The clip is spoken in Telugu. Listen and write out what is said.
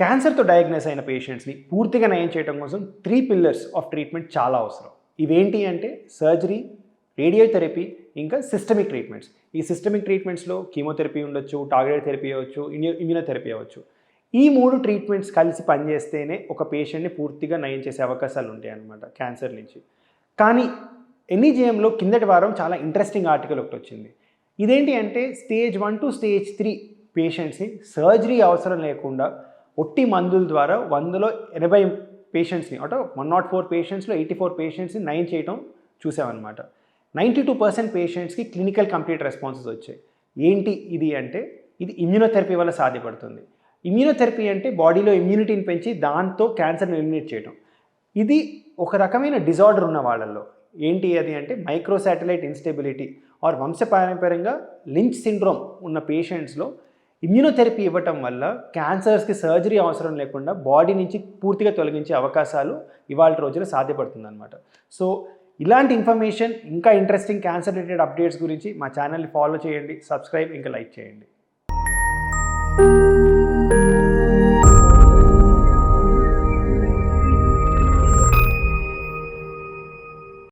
క్యాన్సర్తో డయాగ్నోస్ అయిన పేషెంట్స్ని పూర్తిగా నయం చేయడం కోసం త్రీ పిల్లర్స్ ఆఫ్ ట్రీట్మెంట్ చాలా అవసరం. ఇవేంటి అంటే సర్జరీ రేడియోథెరపీ ఇంకా సిస్టమిక్ ట్రీట్మెంట్స్. ఈ సిస్టమిక్ ట్రీట్మెంట్స్లో కీమోథెరపీ ఉండొచ్చు టార్గెటెడ్ థెరపీ అవ్వచ్చు ఇమ్యూనోథెరపీ అవ్వచ్చు. ఈ మూడు ట్రీట్మెంట్స్ కలిసి పనిచేస్తేనే ఒక పేషెంట్ని పూర్తిగా నయం చేసే అవకాశాలు ఉంటాయి అన్నమాట క్యాన్సర్ నుంచి. కానీ ఎన్ఈజిఎంలో కిందటి వారం చాలా ఇంట్రెస్టింగ్ ఆర్టికల్ ఒకటి వచ్చింది. ఇదేంటి అంటే stage one to stage three పేషెంట్స్ని surgery అవసరం లేకుండా ఒట్టి మందుల ద్వారా వందలో ఎనభై పేషెంట్స్ని అంటే వన్ నాట్ ఫోర్ పేషెంట్స్లో ఎయిటీ ఫోర్ పేషెంట్స్ని నయం చేయడం చూసామన్నమాట. నైంటీ టూ పర్సెంట్ పేషెంట్స్కి క్లినికల్ కంప్లీట్ రెస్పాన్సెస్ వచ్చాయి. ఏంటి ఇది అంటే ఇది ఇమ్యూనోథెరపీ వల్ల సాధ్యపడుతుంది. ఇమ్యూనోథెరపీ అంటే బాడీలో ఇమ్యూనిటీని పెంచి దాంతో క్యాన్సర్ని ఎలిమినేట్ చేయడం ఇది ఒక రకమైన డిజార్డర్ ఉన్న వాళ్ళల్లో. ఏంటి అది అంటే మైక్రోసాటిలైట్ ఇన్స్టెబిలిటీ ఆర్ వంశపారంపర్యంగా లించ్ సిండ్రోమ్ ఉన్న పేషెంట్స్లో ఇమ్యూనోథెరపీ ఇవ్వటం వల్ల క్యాన్సర్స్కి సర్జరీ అవసరం లేకుండా బాడీ నుంచి పూర్తిగా తొలగించే అవకాశాలు ఇవాళ రోజున సాధ్యపడుతుంది అనమాట సో ఇలాంటి ఇన్ఫర్మేషన్ ఇంకా ఇంట్రెస్టింగ్ క్యాన్సర్ రిలేటెడ్ అప్డేట్స్ గురించి మా ఛానల్ని ఫాలో చేయండి సబ్స్క్రైబ్ ఇంకా లైక్ చేయండి.